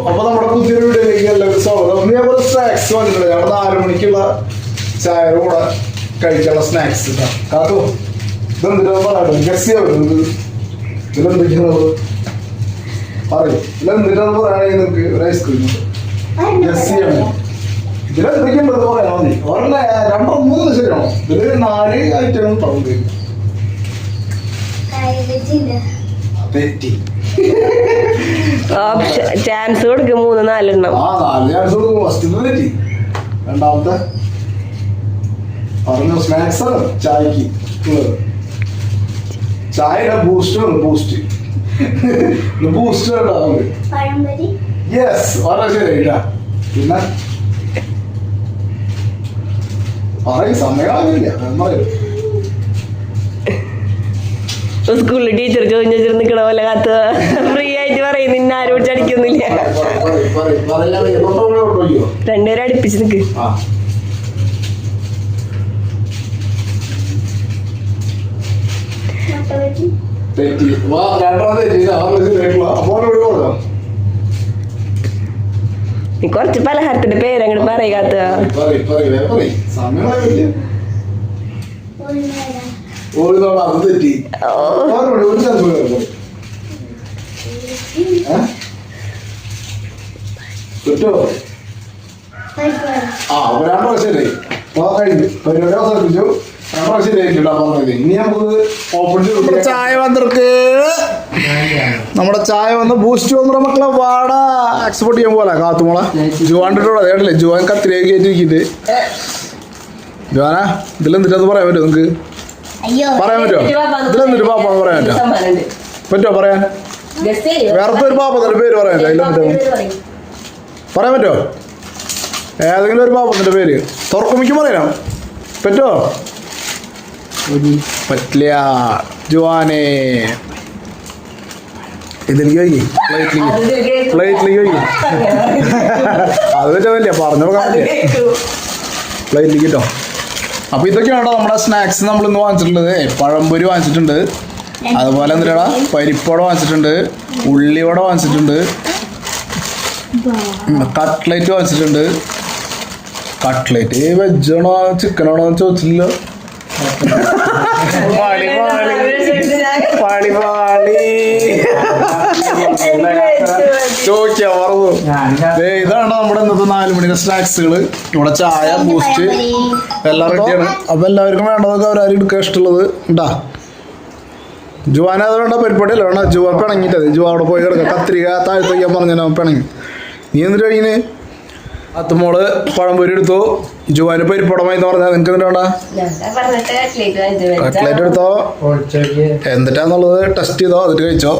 അപ്പൊ നമ്മുടെ പുതിയൊരു എല്ലാവരും സ്വാഗതം ഇന്ന് സ്നാക്സ് വന്നിട്ടുണ്ട് നമ്മുടെ നാല് മണിക്കുള്ള ചായയുടെ കൂടെ കഴിക്കാനുള്ള സ്നാക്സ് കാത്തു ഇതെന്തിനാ പറയാം ഗസ് ചെയ്യാൻ ഇതിലെന്തൊക്കെയാണ് പറയൂ. ഇതിലെന്തിനാന്ന് പറയുകയാണെങ്കിൽ നിങ്ങൾക്ക് ഒരു ഐസ്ക്രീം ഗസ് ചെയ്യണം ഇതിലെന്തൊക്കെയുണ്ടെന്ന് പറയാൻ മതി ഒരെണ്ണ രണ്ടോ മൂന്ന് ശരിയാണോ? ഇതിൽ നാല് ഐറ്റം പറഞ്ഞു തെറ്റി ചാൻസ് കൊടുക്കും മൂന്ന് നാലെണ്ണം. ആ നാല് ചാൻസ് കൊടുക്കും ഫസ്റ്റ് തെറ്റി രണ്ടാമത്തെ. പറഞ്ഞു സ്നാക്സ് ആണ്. ചായക്ക്. ചായയുടെ ബൂസ്റ്റ് ആണ് ബൂസ്റ്റ് ബൂസ്റ്റ് ഉണ്ടാവും പഴംപൊരി. യെസ് വളരെ ശരിയായില്ല പിന്നെ? പറയും സമയമാകില്ല പറയും. സ്കൂളിൽ ടീച്ചർ ചോദിച്ചു നിൽക്കണ പോലെ കാത്ത് ഫ്രീ ആയിട്ട് പറയും നിന്നെ ആരും പിടിച്ചടിക്കൊന്നുമില്ല രണ്ടുപേരും അടുപ്പിച്ച് നിൽക്ക് തെറ്റി വാ രണ്ടാമത് തെറ്റി ആറ് ശരിയായിട്ടുള്ള അപ്പോൾ ഇവിടെ കൊടുക്കാം നീ കുറച്ച് പലഹാരത്തിന്റെ പേര് അങ്ങോട്ട് പറയും ആ അപ്പൊ രണ്ടു കഴിഞ്ഞു. പരിപാടി അവസാനിപ്പിച്ചു. രണ്ടു പ്രാവശ്യം പറഞ്ഞത്. ഇനി നമുക്ക് ഓപ്പൺ ചായ വന്നിർക്ക് നമ്മുടെ ചായ വന്ന് ബൂസ്റ്റ് വന്നിട്ട് മക്കളെ വാട. എക്സ്പോർട്ട് ചെയ്യാൻ പോലെ കാത്തുമോളെ ജുവാണ്ടിട്ടോടെ അതേണ്ടല്ലേ? ജുവാൻ കത്തിലേക്ക് കയറ്റിരിക്കുന്നത് ജുവാനാ ഇതിലെന്തിട്ടെന്ന് പറയാൻ പറ്റുമോ നിങ്ങൾക്ക് അയ്യോ പറയാൻ പറ്റുമോ? ഒരു പാപ്പാന്ന് പറയാൻ പറ്റുമോ? പറ്റുമോ പറയാൻ? വേറത്തെ ഒരു പാപ്പത്തിന്റെ പേര് പറയാൻ പറ്റുമോ? പറയാൻ പറ്റുമോ? ഏതെങ്കിലും ഒരു പാപ്പത്തിന്റെ പേര്. തുറക്കുമിക്ക് പറയാം പറ്റുമോ? പറ്റില്ല. ജുവാനെ. ഇതിലേക്ക് വൈകി. പ്ലേറ്റിലേക്ക്. പ്ലേറ്റിലേക്ക് വൈകി. അത് പറ്റാ വലിയ പറഞ്ഞു പറ്റില്ല പ്ലേറ്റിലേക്ക് കേട്ടോ അപ്പൊ ഇതൊക്കെയാണ് നമ്മുടെ സ്നാക്സ് നമ്മൾ ഇന്ന് വാങ്ങിച്ചിട്ടുള്ളത്? പഴംപൊരി വാങ്ങിച്ചിട്ടുണ്ട്. അതുപോലെ എന്തിനാ പരിപ്പോട വാങ്ങിച്ചിട്ടുണ്ട്. ഉള്ളിവട വാങ്ങിച്ചിട്ടുണ്ട്. കട്ട്ലേറ്റ് വാങ്ങിച്ചിട്ടുണ്ട്. കട്ട്ലേറ്റ് വെജാണോ ചിക്കനാണോ എന്ന് ചോദിച്ചില്ല പാളി പാളി. പാളി പാളി. ചോദിക്കാ ഇതാണ് നമ്മുടെ ഇന്നത്തെ നാല് മണിയുടെ സ്നാക്സുകൾ ഇവിടെ ചായ ബൂസ്റ്റ് എല്ലാം റെഡിയാണ് അപ്പൊ എല്ലാവർക്കും വേണ്ടതൊക്കെ അവരാരും എടുക്കാൻ ഇഷ്ടമുള്ളത്? ഉണ്ടാ ജുവാന അത് വേണ്ട പരിപാടിയല്ല വേണ്ട ജുവ പിണങ്ങിട്ടത് ജുവ അവിടെ പോയി കിടക്കുക കത്രിക താഴ്ത്ത് വയ്ക്കാൻ പറഞ്ഞാൽ പിണങ്ങി നീ എന്നിട്ട് കഴിയുന്നേ അത്തുമോൾ പഴംപൊരി എടുത്തു. ജുവാന് പരിപ്പടമായി എന്ന് പറഞ്ഞാൽ നിനക്ക് എന്നിട്ട് വേണ്ട? കട്ട്ലേറ്റ് എടുത്തോ? എന്നിട്ടാന്നുള്ളത് ടെസ്റ്റ് ചെയ്തോ? എന്നിട്ട് കഴിച്ചോ?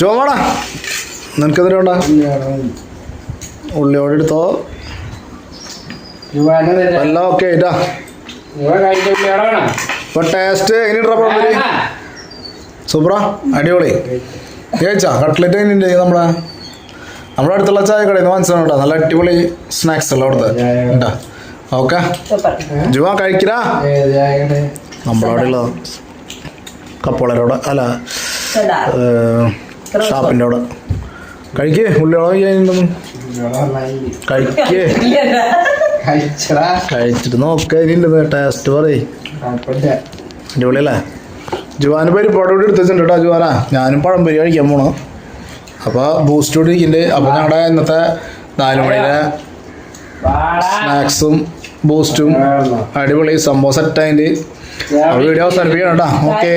ചോമാടാ നിനക്ക് എന്നിട്ട് വേണ്ട ഉള്ളിയോടെ എടുത്തോ. എല്ലാം ഓക്കെ ആയിട്ടാ ഇപ്പൊ ടേസ്റ്റ് എങ്ങനെയുണ്ടാ സൂപ്പറാ അടിപൊളി. കഴിച്ചാ കട്ട്ലറ്റ് എങ്ങനെയുണ്ട് നമ്മളെ? നമ്മുടെ അടുത്തുള്ള ചായ കടയിൽ നിന്ന് മനസ്സിലാണ് കേട്ടോ. നല്ല അടിപൊളി സ്നാക്സ് ഉള്ള അവിടുത്തെ. ഉണ്ടാ ഓക്കെ. ജുവാ കഴിക്കരാ നമ്മളവിടെ ഉള്ള കപ്പോളരോട് അല്ല ഷാപ്പിന്റെ അവിടെ. കഴിക്കേ ഉള്ളിയോളം ചെയ്യുന്നുണ്ടെന്ന് കഴിക്കേ. കഴിച്ചിട്ട് നോക്ക ടേസ്റ്റ് പറയേ. അടിപൊളിയല്ലേ? ജുവാന് പരിപാടി കൂടി എടുത്തിട്ടുണ്ട് കേട്ടോ ജുവാന. ഞാനും പഴംപൊരി കഴിക്കാൻ പോണു. അപ്പോൾ ബൂസ്റ്റ് കൂടി ഇരിക്കുന്നുണ്ട്. അപ്പോൾ ഞങ്ങളുടെ ഇന്നത്തെ നാല് മണിയിലെ സ്നാക്സും ബൂസ്റ്റും അടിപൊളി സംഭവം സെറ്റായിട്ട് വീഡിയോ അവസാനിപ്പിക്കണം കേട്ടോ ഓക്കേ